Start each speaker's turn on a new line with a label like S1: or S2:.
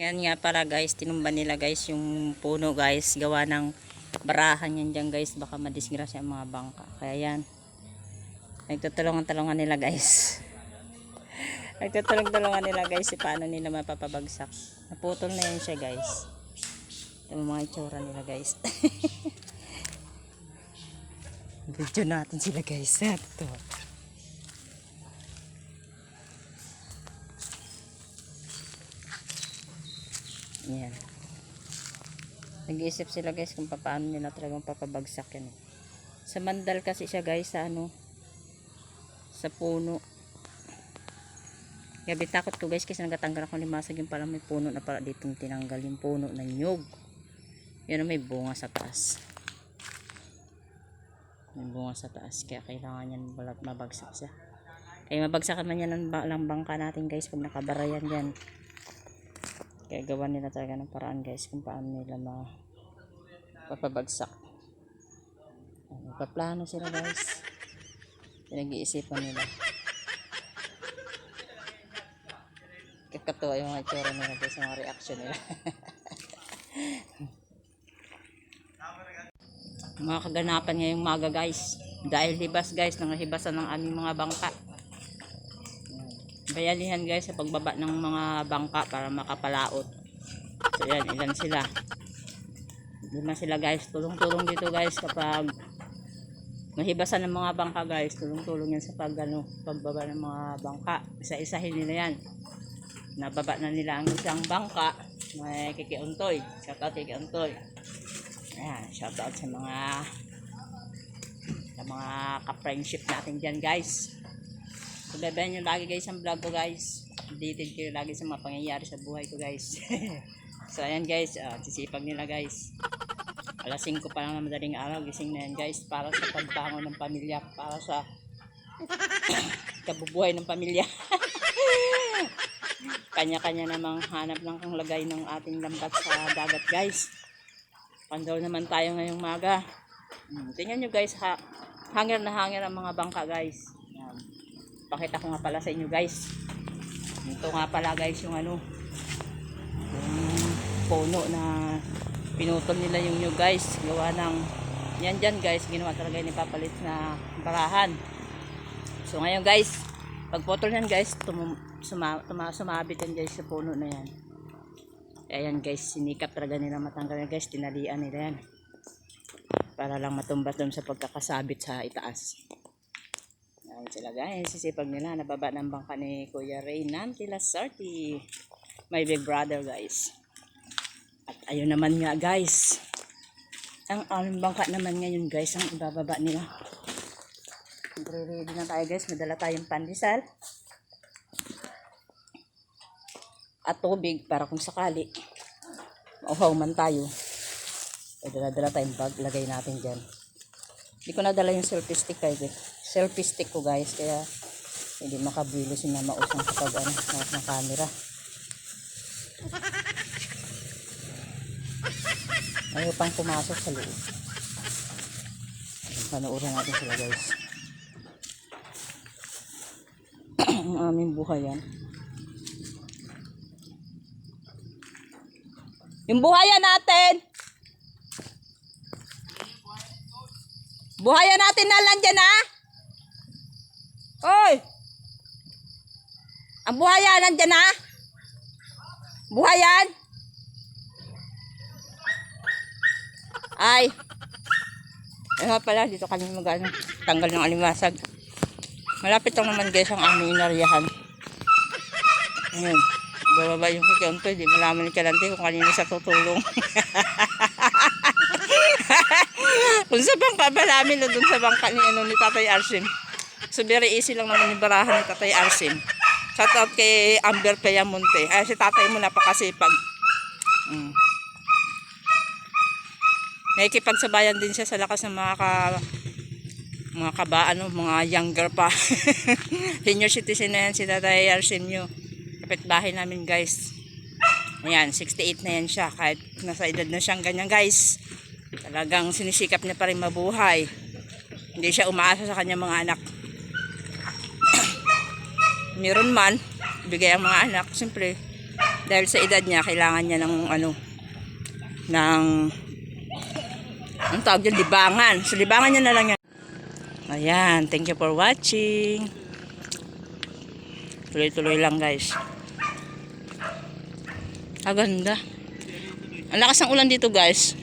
S1: Yan nga para guys, tinumba nila guys yung puno guys. Gawa ng barahan yan dyan guys. Baka madisgrasya ang mga bangka. Kaya yan. Nagtutulungan-tulungan nila guys. Nagtutulong-tulungan nila guys. Si paano nila mapapabagsak. Naputol na yan siya guys. Yung mga itsura nila guys. Video natin sila guys. Ito. Yan. Nag-iisip sila guys kung paano nila talagang papabagsak yan. eh. Sa mandal kasi siya guys sa ano sa puno. Gabi takot ko guys kasi nagatanggal ako limasag yung pala may puno na pala ditong tinanggal yung puno ng nyug. Yun ang may bunga sa taas. May bunga sa taas kaya kailangan yan mabagsak siya. Kaya mabagsakan man yan ng ba- lang bangka natin guys pag nakabarayan yan. Kaya gawa nila talaga ng paraan guys kung paano nila ma papabagsak. Ano, Paplano sila guys. Pinag-iisipan nila. Kakatuwa yung mga itsura nila guys, mga reaction nila. mga kaganapan ngayong maga guys. Dahil hibas guys, nangahibasan ng aming mga bangka. Bayanihan guys sa pagbaba ng mga bangka para makapalaot. So yan, ilan sila. Lima sila guys. Tulong-tulong dito guys kapag mahibasan ng mga bangka guys. Tulong-tulong yan sa pag, ano, pagbaba ng mga bangka. Isa-isahin nila yan. Nababa na nila ang isang bangka. May kikiuntoy. Shout out kikiuntoy. Ayan, shout out sa mga sa mga ka-friendship natin dyan guys. So, bebayan nyo lagi guys ang vlog ko guys. Updated kayo lagi sa mga pangyayari sa buhay ko guys. so ayan guys, uh, sisipag nila guys. Alas 5 pa lang na madaling araw, gising na yan guys para sa pagbangon ng pamilya, para sa kabubuhay ng pamilya. Kanya-kanya namang hanap ng lagay ng ating lambat sa dagat guys. Pandol naman tayo ngayong maga. Hmm, tingnan nyo guys, ha hanger na hanger ang mga bangka guys. Pakita ko nga pala sa inyo guys. Ito nga pala guys yung ano, yung puno na pinutol nila yung nyo guys. Gawa ng, yan dyan guys, ginawa talaga ni papalit na barahan. So ngayon guys, pag putol yan guys, tum suma tuma sumabit yan guys sa puno na yan. Ayan guys, sinikap talaga nila matanggal yan guys, tinalian nila yan. Para lang matumbat doon sa pagkakasabit sa itaas. Ayan sila guys, sisipag nila, nababa ng bangka ni Kuya Ray Nanti Lasarti. My big brother guys. At ayun naman nga guys. Ang aming bangka naman ngayon guys, ang ibababa nila. Ready na tayo guys, madala tayong pandesal. At tubig para kung sakali. Mauhaw man tayo. E, dala-dala tayong bag, lagay natin dyan. Hindi ko nadala yung selfie stick guys. Selfie stick ko guys, kaya hindi makabilo si mama usang kapag ano, hawak ng camera. Ayaw pang pumasok sa loob. Panoorin natin sila guys. Ang aming buhay yan. Yung buhayan natin! Buhayan natin na lang dyan ha! Hoy! Ang buhayan nandyan ha! Buhayan! Ay! Ay pala, dito kami mag ano, tanggal ng alimasag. Malapit lang naman guys ang aming inaryahan. Ayun. Bababa yung kikiunto, di malaman ni Kalante kung kanino siya tutulong. kung sa bangka ba namin o dun sa bangka ni, ano, ni Tatay Arsim. So very easy lang naman yung barahan ni Tatay Arsim. Shout out kay Amber Peyamonte. Ay, si tatay mo napakasipag. Mm. Nakikipagsabayan din siya sa lakas ng mga ka, mga kaba, ano, mga younger pa. Senior citizen na yan si Tatay Arsenio. Kapitbahay namin guys. Ayan, 68 na yan siya. Kahit nasa edad na siyang ganyan guys. Talagang sinisikap niya pa rin mabuhay. Hindi siya umaasa sa kanyang mga anak. Meron man, bigay ang mga anak. Siyempre, Dahil sa edad niya, kailangan niya ng ano, ng, ang tawag dyan, libangan. So, libangan niya na lang yan. Ayan, thank you for watching. Tuloy-tuloy lang guys. Ah, ganda. Ang lakas ng ulan dito guys.